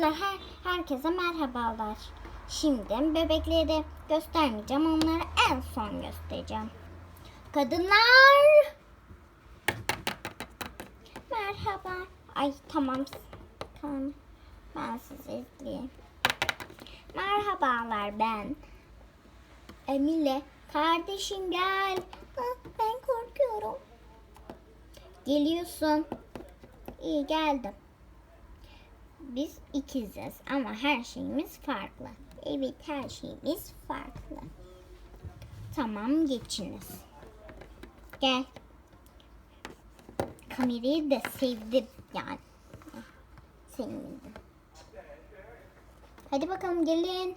Arkadaşlar her, herkese merhabalar. Şimdi bebekleri göstermeyeceğim. Onları en son göstereceğim. Kadınlar. Merhaba. Ay tamam. Tamam. Ben sizi izleyeyim. Merhabalar ben. Emile. Kardeşim gel. Ben korkuyorum. Geliyorsun. İyi geldim. Biz ikiziz ama her şeyimiz farklı. Evet her şeyimiz farklı. Tamam geçiniz. Gel. Kamerayı da sevdim yani. Sevindim. Hadi bakalım gelin.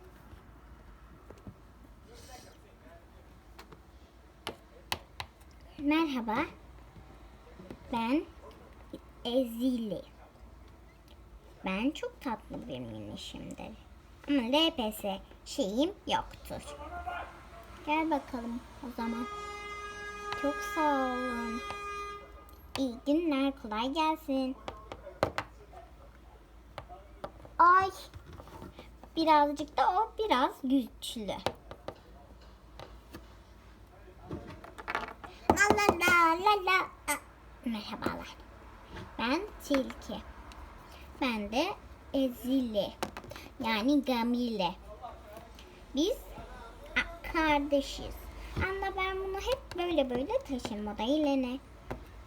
Merhaba. Ben Ezili. Ben çok tatlı bir minişimdir. Ama LPS şeyim yoktur. Gel bakalım o zaman. Çok sağ olun. İyi günler, kolay gelsin. Ay. Birazcık da o biraz güçlü. La la la la. Aa, Merhabalar. Ben Tilki. Ben de Ezili. Yani Gamile. Biz kardeşiz. Ama ben bunu hep böyle böyle taşırım. O da Elene.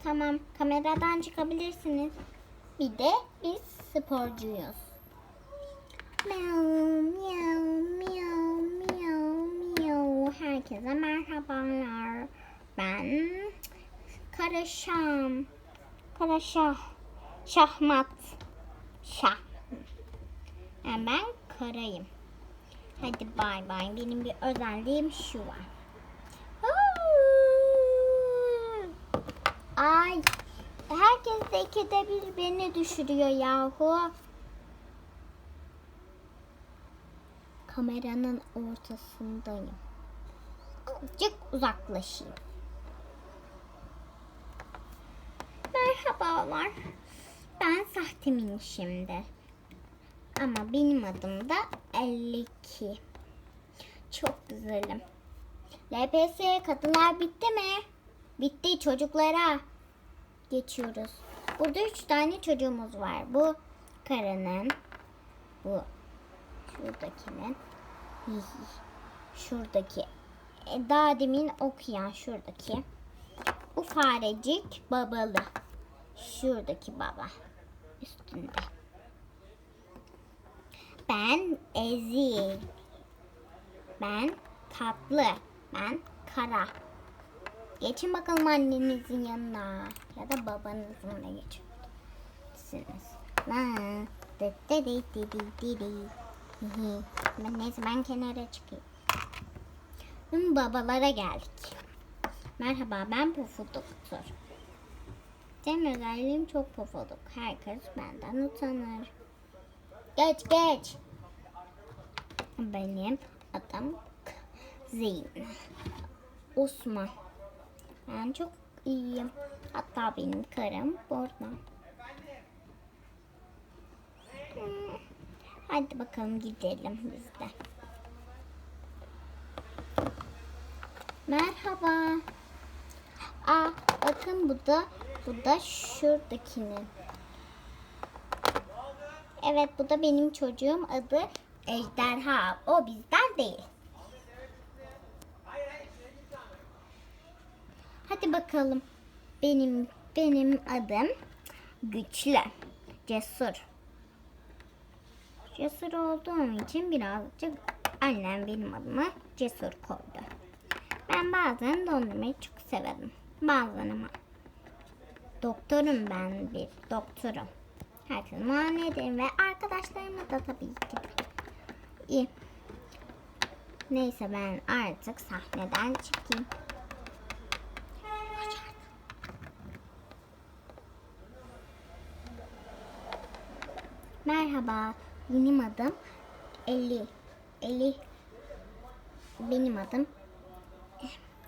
Tamam kameradan çıkabilirsiniz. Bir de biz sporcuyuz. Miau, miau, miau, miau, miau. Herkese merhabalar. Ben Karaşam. Karaşah. Şahmat. Şah. Yani ben karayım. Hadi bay bay. Benim bir özelliğim şu var. Ay. Herkes de ikide bir beni düşürüyor yahu. Kameranın ortasındayım. Azıcık uzaklaşayım. Merhabalar. Ben sahte minişimdir. Ama benim adım da 52. Çok güzelim. LPS kadınlar bitti mi? Bitti çocuklara. Geçiyoruz. Burada üç tane çocuğumuz var. Bu karının. Bu şuradakinin. Şuradaki. E, daha demin okuyan şuradaki. Bu farecik babalı. Şuradaki baba. Üstünde. Ben Ezi. Ben tatlı. Ben kara. Geçin bakalım annenizin yanına. Ya da babanızın da geçin. Siz. La. dı dı dı. Ben neyse ben kenara çıkayım. Şimdi babalara geldik. Merhaba ben Pofuduk'tur. Benim özelliğim çok pofuduk. Herkes benden utanır. Geç geç. Benim adım Zeyn. Osman. Ben çok iyiyim. Hatta benim karım burada. Hadi bakalım gidelim biz de. Merhaba. Aa, bakın bu da bu da şuradakinin. Evet bu da benim çocuğum adı Ejderha. O bizden değil. Hadi bakalım. Benim benim adım Güçlü. Cesur. Cesur olduğum için birazcık annem benim adıma Cesur koydu. Ben bazen dondurmayı çok severim. Bazen ama. Doktorum ben bir doktorum. Herkes muayene ederim ve arkadaşlarıma da tabii ki. İyi. Neyse ben artık sahneden çıkayım. Merhaba, benim adım Eli. Eli. Benim adım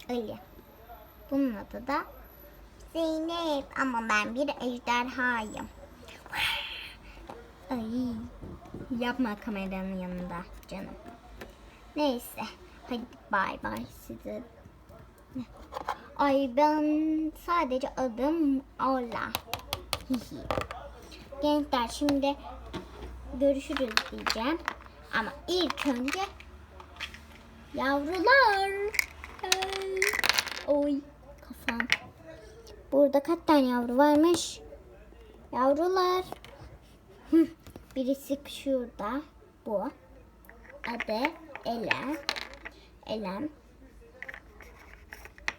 Ali. Bunun adı da Zeynep ama ben bir ejderhayım. Ay. Yapma kameranın yanında canım. Neyse. Hadi bay bay size. Ay ben sadece adım Ola. Gençler şimdi görüşürüz diyeceğim. Ama ilk önce yavrular. Oy kafam. Burada kaç tane yavru varmış? Yavrular. Birisi şurada. Bu. Adı Elem. Elem.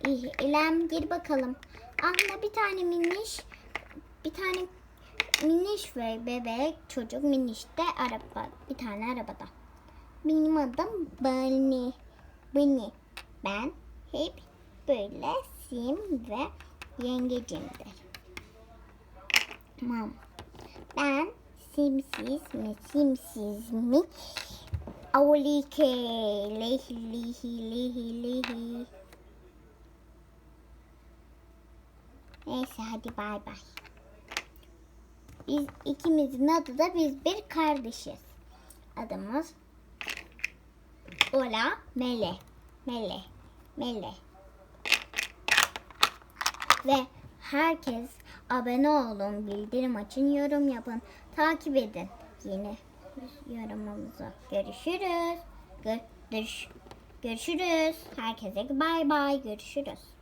İyi, Elem gir bakalım. Aslında bir tane miniş, bir tane miniş ve bebek çocuk miniş de araba, bir tane arabada. Benim adım Bunny. Bunny. Ben hep böyle sim ve yengecimdir. Tamam. Ben simsiz mi simsiz mi? Avlike lehi lehi lehi lehi. Neyse hadi bay bay. Biz ikimizin adı da biz bir kardeşiz. Adımız Ola Mele. Mele. Mele. Ve herkes abone olun, bildirim açın, yorum yapın, takip edin. Yeni yorumumuzu görüşürüz. Gö- görüş- görüşürüz. Herkese bay bay. Görüşürüz.